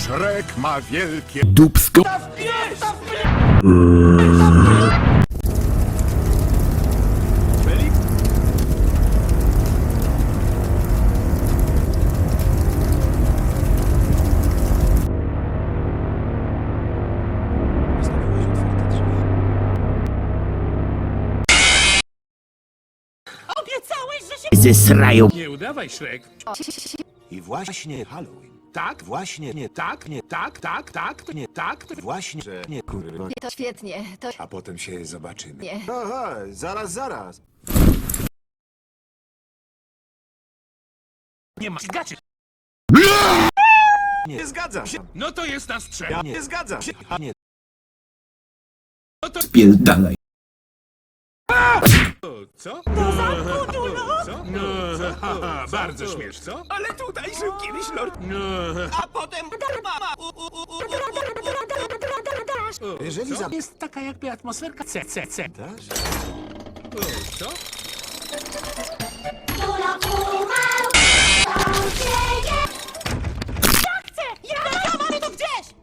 Szrek ma wielkie... Dupsko. Obiecałeś, że się... Zesrają. Nie udawaj, Shrek. I właśnie Halloween. Tak, Właśnie nie tak, nie, tak, tak, tak, to nie tak, to... Właśnie, że nie kurwa. To świetnie, to A potem się zobaczymy. nie. Aha, zaraz, zaraz. Nie ma gacie. Nie zgadzam się. No to jest na strzał. Ja nie zgadzam się. A nie. No to... Spierdalaj. Co? Do zamku! Co? No, haha, bardzo śmieszne, co? Ale tutaj żył kiedyś lord. No, A potem... Jeżeli za... jest taka jakby atmosferka C, C, C. Dasz? O, Co? Chcę! Ja, ja mamy to gdzieś!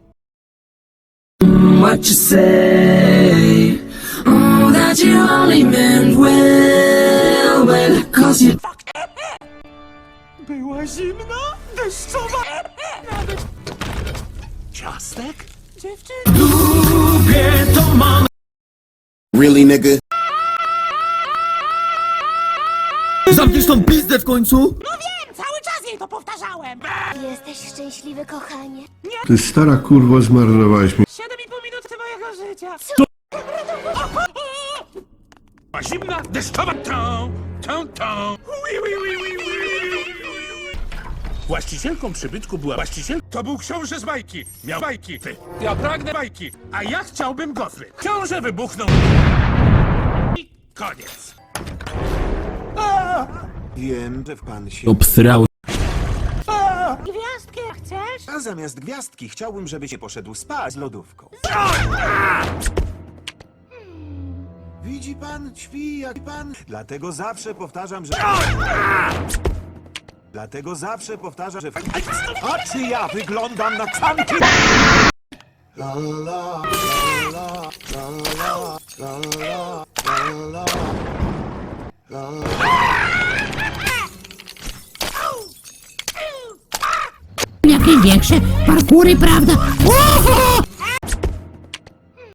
what you say. Oh, that you only you Była zimna, deszczowa. Nawet... Ciastek? Dziewczyny. Really, nigga? Zamkniesz tą pizdę w końcu? No wiem, cały czas jej to powtarzałem! Jesteś szczęśliwy, kochanie. Ty stara kurwo zmarnowałaś mi. 7,5 minuty mojego życia! Była zimna, deszczowa. Tą, tą, tą. Ui, ui, ui, ui, ui. Właścicielką przybytku była właściciel... To był książę z bajki. Miał bajki. Ty. Ja pragnę bajki, a ja chciałbym gofry. Książę wybuchnął. I koniec. Wiem, że w pan się... Obsrał. Gwiazdkę chcesz? A zamiast gwiazdki chciałbym, żebyś poszedł spać z lodówką. Widzi pan? Śpi jak pan. Dlatego zawsze powtarzam, że... Dlatego zawsze powtarzam, że... A czy ja wyglądam na czanki? La, la, la, la. Jakieś większe parkury, prawda? O!